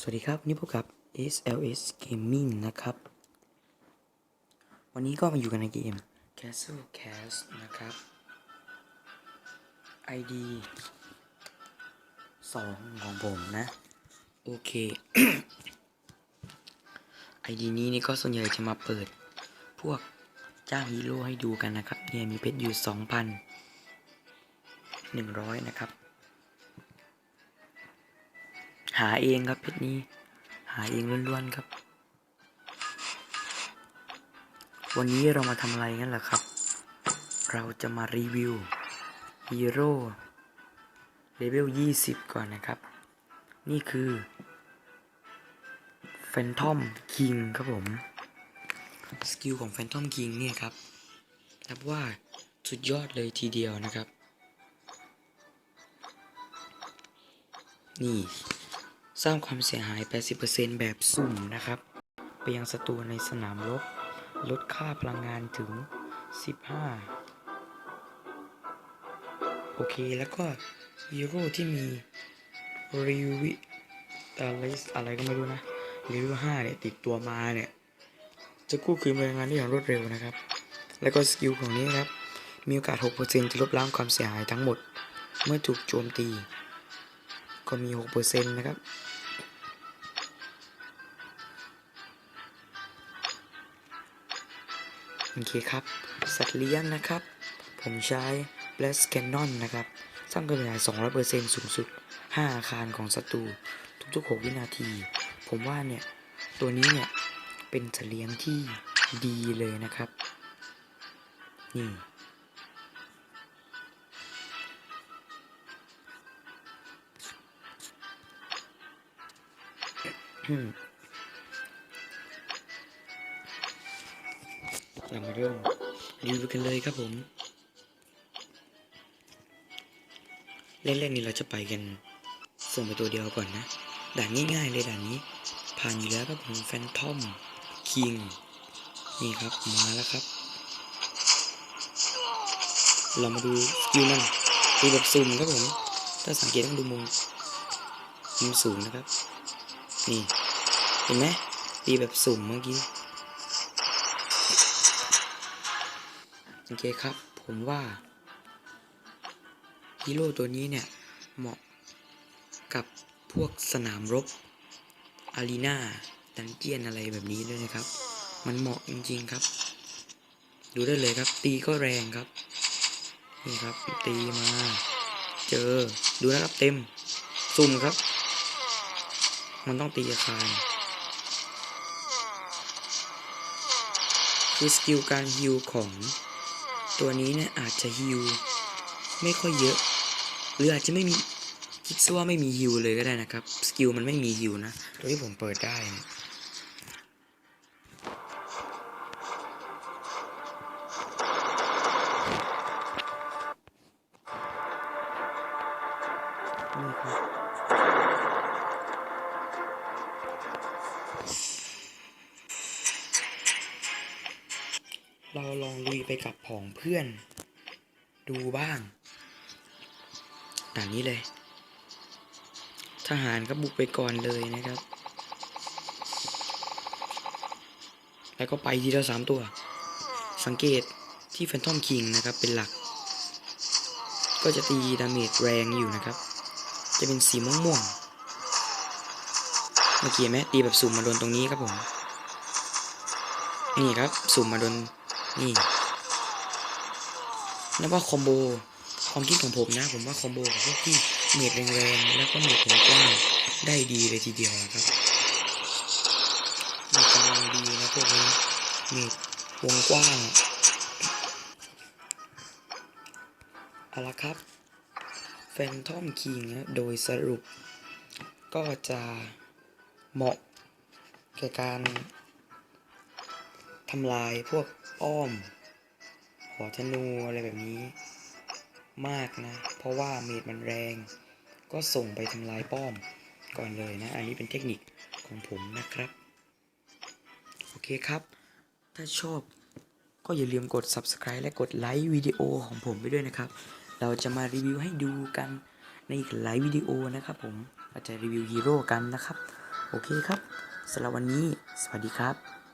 สวัสดีครับ นี่พบกับ SLS Gaming นะครับ วันนี้ก็มาอยู่กันในเกม Castle Cast นะครับ ID 2 ของผมนะ โอเค ID นี้นี่ก็ส่วนใหญ่จะมาเปิดพวกจ้างฮีโร่ให้ดูกันนะครับ เนี่ยมีเพชรอยู่ 2,100 นะครับ หาเองครับเพชรนี้ หาเองล้วนๆครับ วันนี้เรามาทำอะไรกันล่ะครับ เราจะมารีวิวฮีโร่เลเวล 20 ก่อนนะครับ นี่คือ Phantom King ครับผม สกิลของ Phantom King เนี่ยครับ นับว่าสุดยอดเลยทีเดียวนะครับ นี่ สร้างความเสียหาย 80%แบบสุ่มนะครับ ไปยังศัตรูในสนามรบ ลดค่าพลังงานถึง 15 โอเค แล้วก็ฮีโร่ที่มีรีวิอะไรอะไรก็ไม่รู้นะรีวิว5เนี่ย ติดตัวมาเนี่ย จะกู้คืนพลังงานได้อย่างรวดเร็วนะครับ แล้วก็สกิลของนี้ครับ มีโอกาส 6%จะลบล้างความเสียหายทั้งหมด เมื่อถูกโจมตี ก็มี 6%นะครับ โอเคครับ สัตว์เลี้ยงนะครับ ผมใช้ Blast Cannon นะครับ สร้างกำลัง200%สูงสุด 5 อาคารของศัตรู ทุกๆ 6 วินาที ผมว่าเนี่ย ตัวนี้เนี่ย เป็นสัตว์เลี้ยงที่ดีเลยนะครับ นี่ เรามาเริ่มรีวิวกันเลยครับผม เล่นๆนี้เราจะไปกัน ส่งไปตัวเดียวก่อนนะ ด่านง่ายๆเลยด่านนี้ ผ่านอยู่แล้วครับผมแฟนทอมคิงนี่ครับมาแล้วครับ เรามาดูสกิลมันดูแบบซูมครับผม ถ้าสังเกตต้องดูมุมมุมสูงนะครับ นี่ เห็นไหมตีแบบสุ่มเมื่อกี้ โอเคครับ ผมว่าฮีโร่ตัวนี้เนี่ย เหมาะกับพวกสนามรบ อารีนาดันเจียนอะไรแบบนี้ด้วยนะครับ มันเหมาะจริงๆครับ ดูได้เลยครับ ตีก็แรงครับ นี่ครับ ตีมา เจอ ดูนะครับเต็มสุ่มครับ มันต้องตีอาคารคือสกิลการฮิวของตัวนี้เนี่ยอาจจะฮิวไม่ค่อยเยอะ หรืออาจจะไม่มีคิดซะว่าไม่มีฮิวเลยก็ได้นะครับ สกิลมันไม่มีฮิวนะ ตัวที่ผมเปิดได้นะ เราลองลุยไปกับผองเพื่อน ดูบ้างด่านนี้เลย ทหารก็บุกไปก่อนเลยนะครับ แล้วก็ไปทีละสามตัว สังเกตที่แฟนทอมคิงนะครับเป็นหลัก ก็จะตีดาเมจแรงอยู่นะครับ จะเป็นสีม่วงม่วงๆเมื่อกี้ไหมตีแบบสุ่มมาโดนตรงนี้ครับผม นี่ครับ สุ่มมาโดน นี่นับว่าคอมโบความคิดของผมนะ ผมว่าคอมโบกับพวกที่เมดแรงๆแล้วก็เมดวงกว้างได้ดีเลยทีเดียวนะครับเมดกำลังดีนะพวกนี้เมดวงกว้างเอาละครับแฟนทอมคิงนะโดยสรุป ก็จะเหมาะแก่การทำลายพวก อ้อม หอธนูอะไรแบบนี้ มากนะ เพราะว่าเมดมันแรง ก็ส่งไปทำลายป้อมก่อนเลยนะ อันนี้เป็นเทคนิคของผมนะครับ โอเคครับ ถ้าชอบก็อย่าลืมกด subscribe และกดไลค์วิดีโอของผมไปด้วยนะครับ เราจะมารีวิวให้ดูกันในอีกหลายวิดีโอนะครับผมเราจะรีวิวฮีโร่กันนะครับ โอเคครับสำหรับวันนี้ สวัสดีครับ